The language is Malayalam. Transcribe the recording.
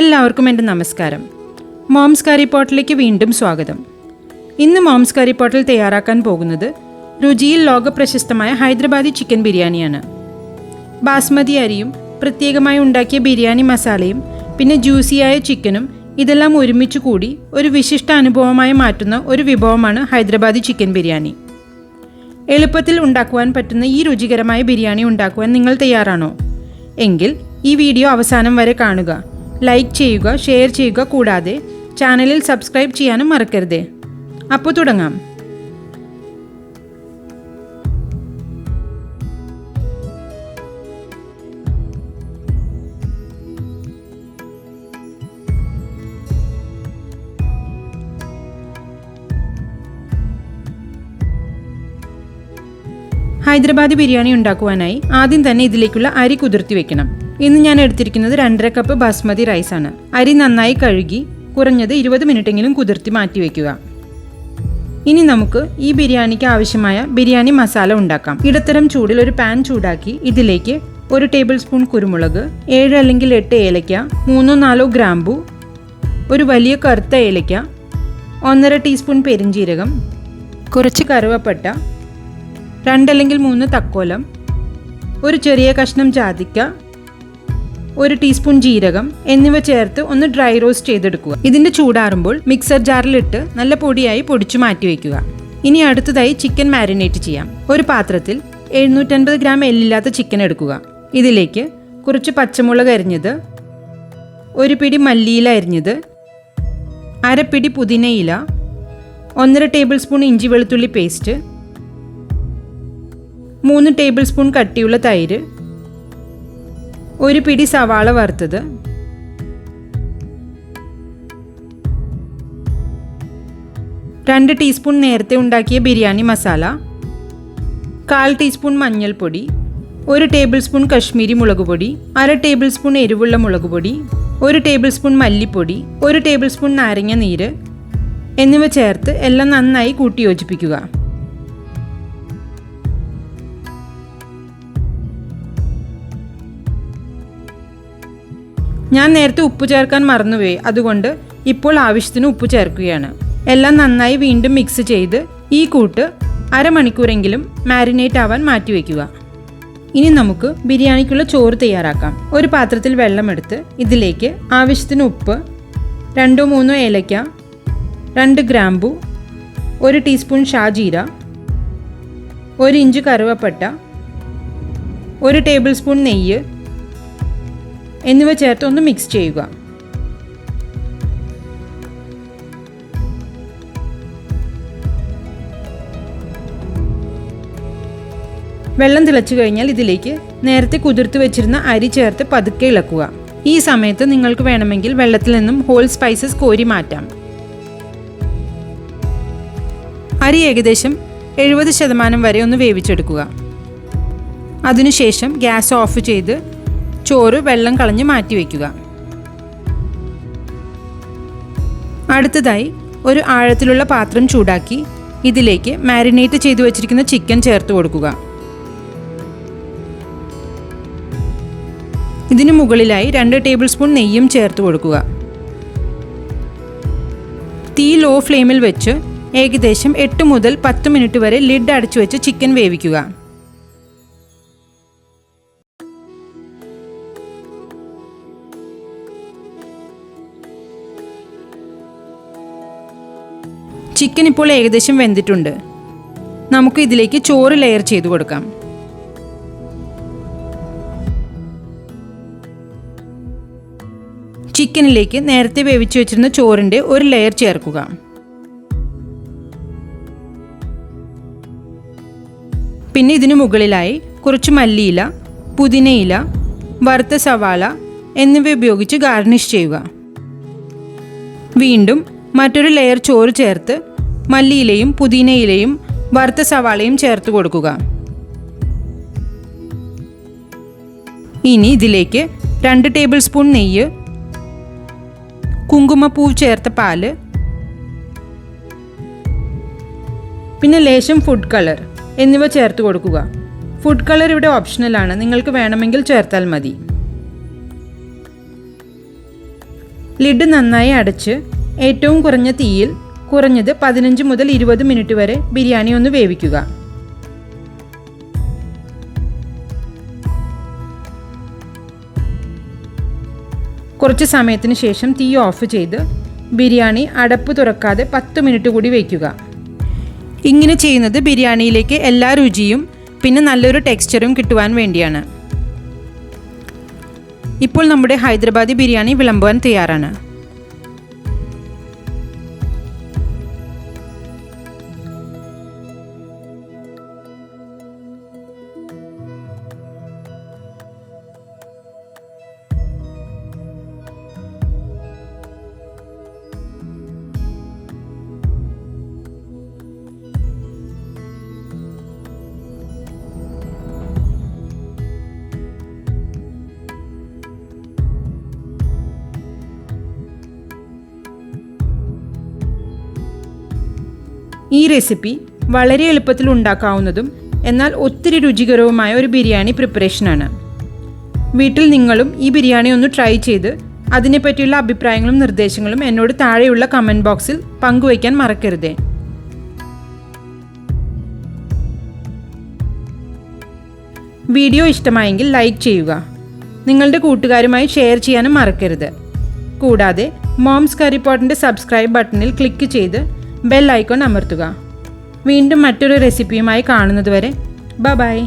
എല്ലാവർക്കും എന്റെ നമസ്കാരം. മോംസ് കറി പോട്ടിലേക്ക് വീണ്ടും സ്വാഗതം. ഇന്ന് മോംസ് കറി പോട്ടിൽ തയ്യാറാക്കാൻ പോകുന്നത് രുചിയിൽ ലോകപ്രശസ്തമായ ഹൈദരാബാദി ചിക്കൻ ബിരിയാണിയാണ്. ബാസ്മതി അരിയും പ്രത്യേകമായി ഉണ്ടാക്കിയ ബിരിയാണി മസാലയും പിന്നെ ജ്യൂസിയായ ചിക്കനും ഇതെല്ലാം ഒരുമിച്ച് കൂടി ഒരു വിശിഷ്ട അനുഭവമായി മാറ്റുന്ന ഒരു വിഭവമാണ് ഹൈദരാബാദി ചിക്കൻ ബിരിയാണി. എളുപ്പത്തിൽ ഉണ്ടാക്കുവാൻ പറ്റുന്ന ഈ രുചികരമായ ബിരിയാണി ഉണ്ടാക്കുവാൻ നിങ്ങൾ തയ്യാറാണോ? എങ്കിൽ ഈ വീഡിയോ അവസാനം വരെ കാണുക. ലൈക്ക് ചെയ്യുക ഷെയർ ചെയ്യുക കൂടാതെ ചാനലിൽ സബ്സ്ക്രൈബ് ചെയ്യാനും മറക്കരുത്. അപ്പോൾ തുടങ്ങാം. ഹൈദരാബാദി ബിരിയാണി ഉണ്ടാക്കുവാനായി ആദ്യം തന്നെ ഇതിലേക്കുള്ള അരി കുതിർത്തി വെക്കണം. ഇന്ന് ഞാൻ എടുത്തിരിക്കുന്നത് രണ്ടര കപ്പ് ബാസ്മതി റൈസാണ് അരി നന്നായി കഴുകി കുറഞ്ഞത് ഇരുപത് മിനിറ്റെങ്കിലും കുതിർത്തി മാറ്റി വെക്കുക. ഇനി നമുക്ക് ഈ ബിരിയാണിക്ക് ആവശ്യമായ ബിരിയാണി മസാല ഉണ്ടാക്കാം. ഇടത്തരം ചൂടിൽ ഒരു പാൻ ചൂടാക്കി ഇതിലേക്ക് ഒരു ടേബിൾ സ്പൂൺ കുരുമുളക് ഏഴ് അല്ലെങ്കിൽ എട്ട് ഏലയ്ക്ക മൂന്നോ നാലോ ഗ്രാമ്പു ഒരു വലിയ കറുത്ത ഏലയ്ക്ക ഒന്നര ടീസ്പൂൺ പെരിഞ്ജീരകം കുറച്ച് കറുവപ്പട്ട രണ്ടല്ലെങ്കിൽ മൂന്ന് തക്കോലം ഒരു ചെറിയ കഷ്ണം ജാതിക്ക ഒരു ടീസ്പൂൺ ജീരകം എന്നിവ ചേർത്ത് ഒന്ന് ഡ്രൈ റോസ്റ്റ് ചെയ്തെടുക്കുക. ഇതിന്റെ ചൂടാറുമ്പോൾ മിക്സർ ജാറിലിട്ട് നല്ല പൊടിയായി പൊടിച്ചു മാറ്റി വയ്ക്കുക ഇനി അടുത്തതായി ചിക്കൻ മാരിനേറ്റ് ചെയ്യാം. ഒരു പാത്രത്തിൽ എഴുന്നൂറ്റൻപത് ഗ്രാം എല്ലില്ലാത്ത ചിക്കൻ എടുക്കുക. ഇതിലേക്ക് കുറച്ച് പച്ചമുളക് അരിഞ്ഞത് ഒരു പിടി മല്ലിയില അരിഞ്ഞത് അരപ്പിടി പുതിനയില ഒന്നര ടേബിൾ സ്പൂൺ ഇഞ്ചി വെളുത്തുള്ളി പേസ്റ്റ് മൂന്ന് ടേബിൾ സ്പൂൺ കട്ടിയുള്ള തൈര് ഒരു പിടി സവാള വറുത്തത്. രണ്ട് ടീസ്പൂൺ നേരത്തെ ഉണ്ടാക്കിയ ബിരിയാണി മസാല. കാൽ ടീസ്പൂൺ മഞ്ഞൾപ്പൊടി. ഒരു ടേബിൾ സ്പൂൺ കശ്മീരി മുളക് പൊടി. അര ടേബിൾ സ്പൂൺ എരിവുള്ള മുളക് പൊടി. ഒരു ടേബിൾ സ്പൂൺ മല്ലിപ്പൊടി. ഒരു ടേബിൾ സ്പൂൺ നാരങ്ങ നീര്. എന്നിവ ചേർത്ത് എല്ലാം നന്നായി കൂട്ടി യോജിപ്പിക്കുക ഞാൻ നേരത്തെ ഉപ്പ് ചേർക്കാൻ മറന്നുപോയി. അതുകൊണ്ട് ഇപ്പോൾ ആവശ്യത്തിന് ഉപ്പ് ചേർക്കുകയാണ്. എല്ലാം നന്നായി വീണ്ടും മിക്സ് ചെയ്ത് ഈ കൂട്ട് അരമണിക്കൂറെങ്കിലും മാരിനേറ്റ് ആവാൻ മാറ്റിവെക്കുക ഇനി നമുക്ക് ബിരിയാണിക്കുള്ള ചോറ് തയ്യാറാക്കാം. ഒരു പാത്രത്തിൽ വെള്ളമെടുത്ത് ഇതിലേക്ക് ആവശ്യത്തിന് ഉപ്പ് രണ്ടോ മൂന്നോ ഏലയ്ക്ക രണ്ട് ഗ്രാമ്പു ഒരു ടീസ്പൂൺ ഷാജീര ഒരു ഇഞ്ച് കറുവപ്പട്ട ഒരു ടേബിൾ സ്പൂൺ നെയ്യ് എന്നിവ ചേർത്ത് ഒന്ന് മിക്സ് ചെയ്യുക. വെള്ളം തിളച്ചു കഴിഞ്ഞാൽ ഇതിലേക്ക് നേരത്തെ കുതിർത്ത് വെച്ചിരുന്ന അരി ചേർത്ത് പതുക്കെ ഇളക്കുക. ഈ സമയത്ത് നിങ്ങൾക്ക് വേണമെങ്കിൽ വെള്ളത്തിൽ നിന്നും ഹോൾ സ്പൈസസ് കോരി മാറ്റാം. അരി ഏകദേശം എഴുപത് ശതമാനം വരെ ഒന്ന് വേവിച്ചെടുക്കുക. അതിനുശേഷം ഗ്യാസ് ഓഫ് ചെയ്ത് ചോറ് വെള്ളം കളഞ്ഞ് മാറ്റി വയ്ക്കുക അടുത്തതായി ഒരു ആഴത്തിലുള്ള പാത്രം ചൂടാക്കി ഇതിലേക്ക് മാരിനേറ്റ് ചെയ്തു വച്ചിരിക്കുന്ന ചിക്കൻ ചേർത്ത് കൊടുക്കുക. ഇതിനു മുകളിലായി രണ്ട് ടേബിൾ സ്പൂൺ നെയ്യും ചേർത്ത് കൊടുക്കുക. തീ ലോ ഫ്ലെയിമിൽ വെച്ച് ഏകദേശം എട്ട് മുതൽ പത്ത് മിനിറ്റ് വരെ ലിഡ് അടച്ചു വെച്ച് ചിക്കൻ വേവിക്കുക. ചിക്കൻ ഇപ്പോൾ ഏകദേശം വെന്തിട്ടുണ്ട്. നമുക്ക് ഇതിലേക്ക് ചോറ് ലെയർ ചെയ്തു കൊടുക്കാം. ചിക്കനിലേക്ക് നേരത്തെ വേവിച്ചു വെച്ചിരുന്ന ചോറിന്റെ ഒരു ലെയർ ചേർക്കുക. പിന്നെ ഇതിനു മുകളിലായി കുറച്ച് മല്ലിയില പുതിനയില വറുത്ത സവാള എന്നിവ ഉപയോഗിച്ച് ഗാർണിഷ് ചെയ്യുക. വീണ്ടും മറ്റൊരു ലെയർ ചോറ് ചേർത്ത് മല്ലിയിലയും പുതിനയിലയും വറുത്ത സവാളയും ചേർത്ത് കൊടുക്കുക. ഇനി ഇതിലേക്ക് രണ്ട് ടേബിൾ സ്പൂൺ നെയ്യ് കുങ്കുമപ്പൂ ചേർത്ത പാൽ പിന്നെ ലേശം ഫുഡ് കളർ എന്നിവ ചേർത്ത് കൊടുക്കുക. ഫുഡ് കളർ ഇവിടെ ഓപ്ഷണലാണ് നിങ്ങൾക്ക് വേണമെങ്കിൽ ചേർത്താൽ മതി. ലിഡ് നന്നായി അടച്ച് ഏറ്റവും കുറഞ്ഞ തീയിൽ കുറഞ്ഞത് പതിനഞ്ച് മുതൽ ഇരുപത് മിനിറ്റ് വരെ ബിരിയാണി ഒന്ന് വേവിക്കുക. കുറച്ച് സമയത്തിന് ശേഷം തീ ഓഫ് ചെയ്ത് ബിരിയാണി അടപ്പ് തുറക്കാതെ പത്ത് മിനിറ്റ് കൂടി വയ്ക്കുക ഇങ്ങനെ ചെയ്യുന്നത് ബിരിയാണിയിലേക്ക് എല്ലാ രുചിയും പിന്നെ നല്ലൊരു ടെക്സ്ചറും കിട്ടുവാൻ വേണ്ടിയാണ്. ഇപ്പോൾ നമ്മുടെ ഹൈദരാബാദി ബിരിയാണി വിളമ്പുവാൻ തയ്യാറാണ്. ഈ റെസിപ്പി വളരെ എളുപ്പത്തിൽ ഉണ്ടാക്കാവുന്നതും എന്നാൽ ഒത്തിരി രുചികരവുമായ ഒരു ബിരിയാണി പ്രിപ്പറേഷനാണ് വീട്ടിൽ നിങ്ങളും ഈ ബിരിയാണി ഒന്ന് ട്രൈ ചെയ്ത് അതിനെപ്പറ്റിയുള്ള അഭിപ്രായങ്ങളും നിർദ്ദേശങ്ങളും എന്നോട് താഴെയുള്ള കമന്റ് ബോക്സിൽ പങ്കുവയ്ക്കാൻ മറക്കരുതേ. വീഡിയോ ഇഷ്ടമായെങ്കിൽ ലൈക്ക് ചെയ്യുക. നിങ്ങളുടെ കൂട്ടുകാരുമായി ഷെയർ ചെയ്യാനും മറക്കരുത്. കൂടാതെ മോംസ് കറിപ്പോട്ടിന്റെ സബ്സ്ക്രൈബ് ബട്ടണിൽ ക്ലിക്ക് ചെയ്ത് ബെൽ ഐക്കോൺ അമർത്തുക. വീണ്ടും മറ്റൊരു റെസിപ്പിയുമായി കാണുന്നതുവരെ ബ ബൈ